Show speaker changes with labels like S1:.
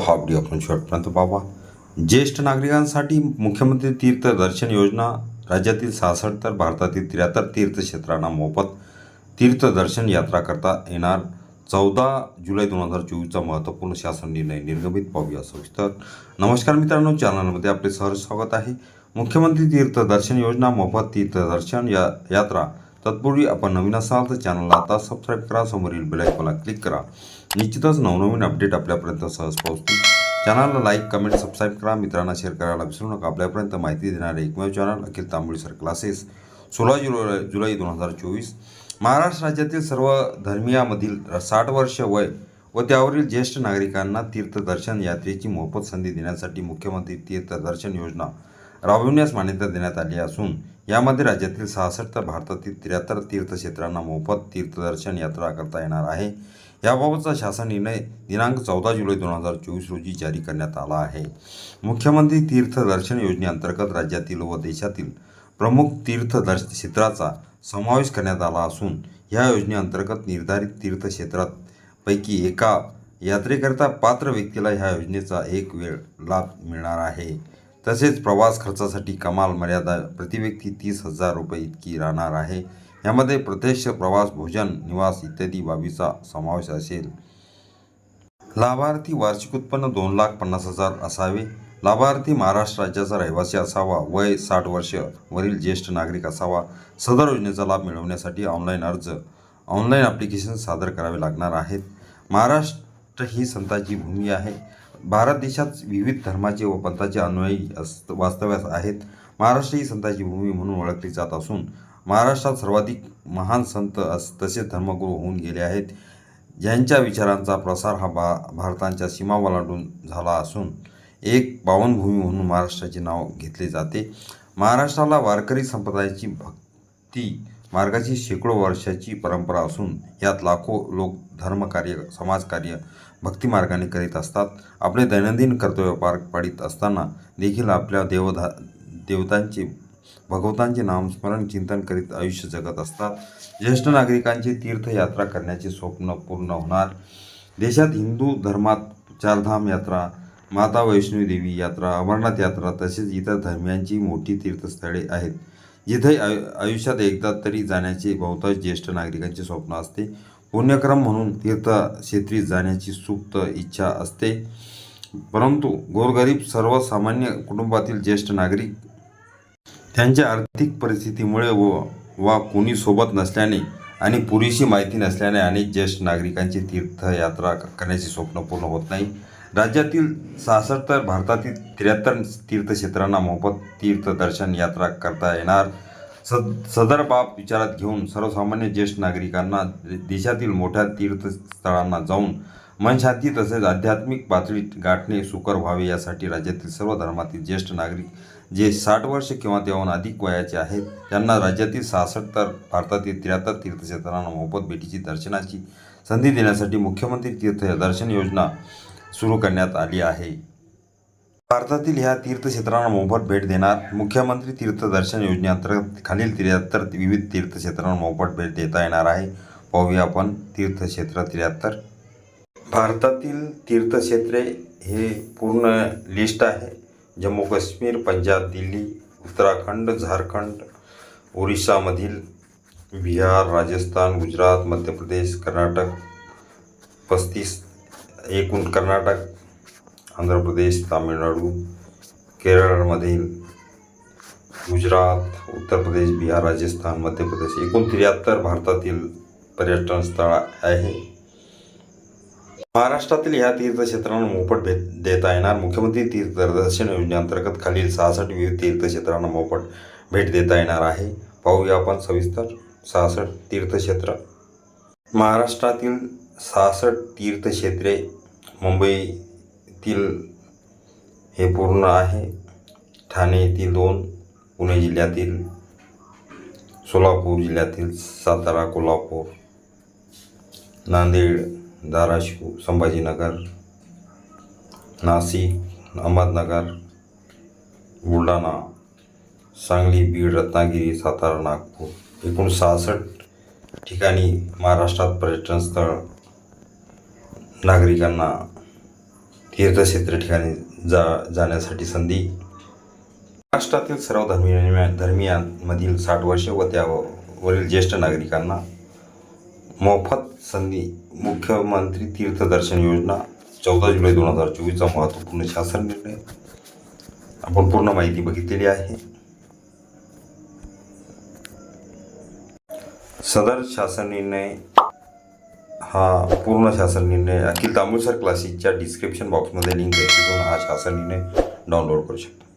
S1: हा व्हिडिओ आपण शेवटपर्यंत पाहावा ज्येष्ठ नागरिकांसाठी मुख्यमंत्री तीर्थ दर्शन योजना राज्यातील सहासष्ट तर भारतातील त्र्याहत्तर तीर्थक्षेत्रांना मोफत तीर्थदर्शन यात्रा करता येणार. चौदा जुलै दोन हजार चोवीसचा महत्त्वपूर्ण शासन निर्णय निर्गमित. पाहूया सविस्तर. नमस्कार मित्रांनो चॅनलमध्ये आपले सहर्ष स्वागत आहे. मुख्यमंत्री तीर्थदर्शन योजना मोफत तीर्थदर्शन या यात्रा. तत्पूर्वी आपण नवीन असाल तर चॅनलला आता सबस्क्राईब करा. समोरील बेल आयकॉनला क्लिक करा. निश्चितच नवनवीन अपडेट आपल्यापर्यंत सहज पोहोचतील. चॅनलला लाईक कमेंट सबस्क्राईब करा. मित्रांना शेअर करायला विसरू नका. आपल्यापर्यंत माहिती देणारे एकमेव channel Akhil Tamboli sir classes सोळा जुलै जुलै दोन हजार चोवीस. महाराष्ट्र राज्यातील सर्व धर्मियामधील साठ वर्ष वय व त्यावरील ज्येष्ठ नागरिकांना तीर्थदर्शन यात्रेची मोफत संधी देण्यासाठी मुख्यमंत्री तीर्थदर्शन योजना राबविण्यास मान्यता देण्यात आली असून यामध्ये राज्यातील सहासष्ट भारतातील त्र्याहत्तर तीर्थक्षेत्रांना मोफत तीर्थदर्शन यात्रा करता येणार आहे. याबाबतचा शासन निर्णय दिनांक चौदा जुलै दोन हजार चोवीस रोजी जारी करण्यात आला आहे. मुख्यमंत्री तीर्थदर्शन योजनेअंतर्गत राज्यातील व देशातील प्रमुख तीर्थदर्श क्षेत्राचा समावेश करण्यात आला असून या योजनेअंतर्गत निर्धारित तीर्थक्षेत्रापैकी एका यात्रेकरिता पात्र व्यक्तीला ह्या योजनेचा एक वेळ लाभ मिळणार आहे. तसेच प्रवास खर्चासाठी कमाल मर्यादा प्रतिव्यक्ती तीस हजार रुपये इतकी राहणार आहे. यामध्ये प्रत्यक्ष प्रवास भोजन निवास इत्यादी बाबीचा समावेश असेल. लाभार्थी वार्षिक उत्पन्न दोन लाख पन्नास हजार असावे. लाभार्थी महाराष्ट्र राज्याचा रहिवासी असावा. वय साठ वर्ष वरील ज्येष्ठ नागरिक असावा. सदर योजनेचा लाभ मिळवण्यासाठी ऑनलाईन अर्ज ऑनलाईन ॲप्लिकेशन सादर करावे लागणार आहेत. महाराष्ट्र ही संतांची भूमी आहे. भारत देशात विविध धर्माचे व पंथाचे अनुयायी अस वास्तव्यास आहेत. महाराष्ट्र ही संतांची भूमी म्हणून ओळखली जात असून महाराष्ट्रात सर्वाधिक महान संत अस तसेच धर्मगुरू होऊन गेले आहेत. ज्यांच्या विचारांचा प्रसार हा भा भारतांच्या सीमा ओलांडून झाला असून एक पावनभूमी म्हणून महाराष्ट्राचे नाव घेतले जाते. महाराष्ट्राला वारकरी संप्रदायाची भक्ती मार्गाची शेकडो वर्षाची परंपरा असून यात लाखो लोक धर्मकार्य समाजकार्य भक्तिमार्गाने करीत असतात. आपले दैनंदिन कर्तव्य पार पाडित असताना देखील आपल्या देवधा देवतांचे भगवतांचे नामस्मरण चिंतन करीत आयुष्य जगत असतात. ज्येष्ठ नागरिकांची तीर्थयात्रा करण्याचे स्वप्न पूर्ण होणार. देशात हिंदू धर्मात चारधाम यात्रा माता वैष्णवी देवी यात्रा अमरनाथ यात्रा तसेच इतर धर्मियांची मोठी तीर्थस्थळे आहेत. जिथे आयु आयुष्यात एकदा तरी जाण्याचे बहुतांश ज्येष्ठ नागरिकांचे स्वप्न असते. पुण्यक्रम म्हणून तीर्थक्षेत्री जाण्याची सुप्त इच्छा असते. परंतु गोरगरीब सर्वसामान्य कुटुंबातील ज्येष्ठ नागरिक त्यांच्या आर्थिक परिस्थितीमुळे व वा कोणी सोबत नसल्याने आणि पुरेशी माहिती नसल्याने अनेक ज्येष्ठ नागरिकांची तीर्थयात्रा करण्याचे स्वप्न पूर्ण होत नाही. राज्यातील सहासष्ट तर भारतातील त्र्याहत्तर तीर्थक्षेत्रांना मोफत तीर्थदर्शन यात्रा करता येणार. सद सदर बाब विचारात घेऊन सर्वसामान्य ज्येष्ठ नागरिकांना देशातील मोठ्या तीर्थस्थळांना जाऊन मनशांती तसेच आध्यात्मिक पातळीत गाठणे सुकर व्हावे यासाठी राज्यातील सर्व धर्मातील ज्येष्ठ नागरिक जे साठ वर्ष किंवा त्याहून अधिक वयाचे आहेत त्यांना राज्यातील सहासष्ट तर भारतातील त्र्याहत्तर तीर्थक्षेत्रांना मोफत भेटीची दर्शनाची संधी देण्यासाठी मुख्यमंत्री तीर्थ दर्शन योजना सुरू करण्यात आली आहे. भारतातील ह्या तीर्थक्षेत्रांना मोफत भेट देणार मुख्यमंत्री तीर्थदर्शन योजनेअंतर्गत खालील त्र्याहत्तर विविध तीर्थक्षेत्रांना मोफत भेट देता येणार आहे. पाहूया आपण तीर्थक्षेत्र त्र्याहत्तर. भारतातील तीर्थक्षेत्रे हे पूर्ण लिस्ट आहे. जम्मू काश्मीर पंजाब दिल्ली उत्तराखंड झारखंड ओरिसामधील बिहार राजस्थान गुजरात मध्य प्रदेश कर्नाटक पस्तीस एकूण कर्नाटक आंध्र प्रदेश तामिळनाडू केरळमधील गुजरात उत्तर प्रदेश बिहार राजस्थान मध्य प्रदेश एकूण त्र्याहत्तर भारतातील पर्यटन स्थळ आहे. महाराष्ट्रातील ह्या तीर्थक्षेत्रांना मोफत भेट देता येणार. मुख्यमंत्री तीर्थदर्शन योजनेअंतर्गत खालील सहासष्ट विविध तीर्थक्षेत्रांना मोफत भेट देता येणार आहे. पाहूया आपण सविस्तर सहासष्ट तीर्थक्षेत्र. महाराष्ट्रातील सहासष्ट तीर्थक्षेत्रे मुंबईतील हे पूर्ण आहे. ठाणे येथील दोन पुणे जिल्ह्यातील सोलापूर जिल्ह्यातील सातारा कोल्हापूर नांदेड धाराशिव संभाजीनगर नाशिक अहमदनगर बुलढाणा सांगली बीड रत्नागिरी सातारा नागपूर एकूण सहासष्ट ठिकाणी महाराष्ट्रात पर्यटन स्थळ नागरिकांना तीर्थक्षेत्र ठिकाणी जा जाण्यासाठी संधी. महाराष्ट्रातील सर्व धर्मीय धर्मियांमधील साठ वर्षे व त्यावरील ज्येष्ठ नागरिकांना मोफत संधी मुख्यमंत्री तीर्थदर्शन योजना चौदा जुलै दोन हजार चोवीसचा महत्त्वपूर्ण शासन निर्णय. आपण पूर्ण माहिती बघितलेली आहे. सदर शासन निर्णय हा पूर्ण शासन निर्णय अखिल तांबुळसर क्लासेसच्या डिस्क्रिप्शन बॉक्समध्ये लिंक आहे. तिथून हा शासन निर्णय डाउनलोड करू शकता.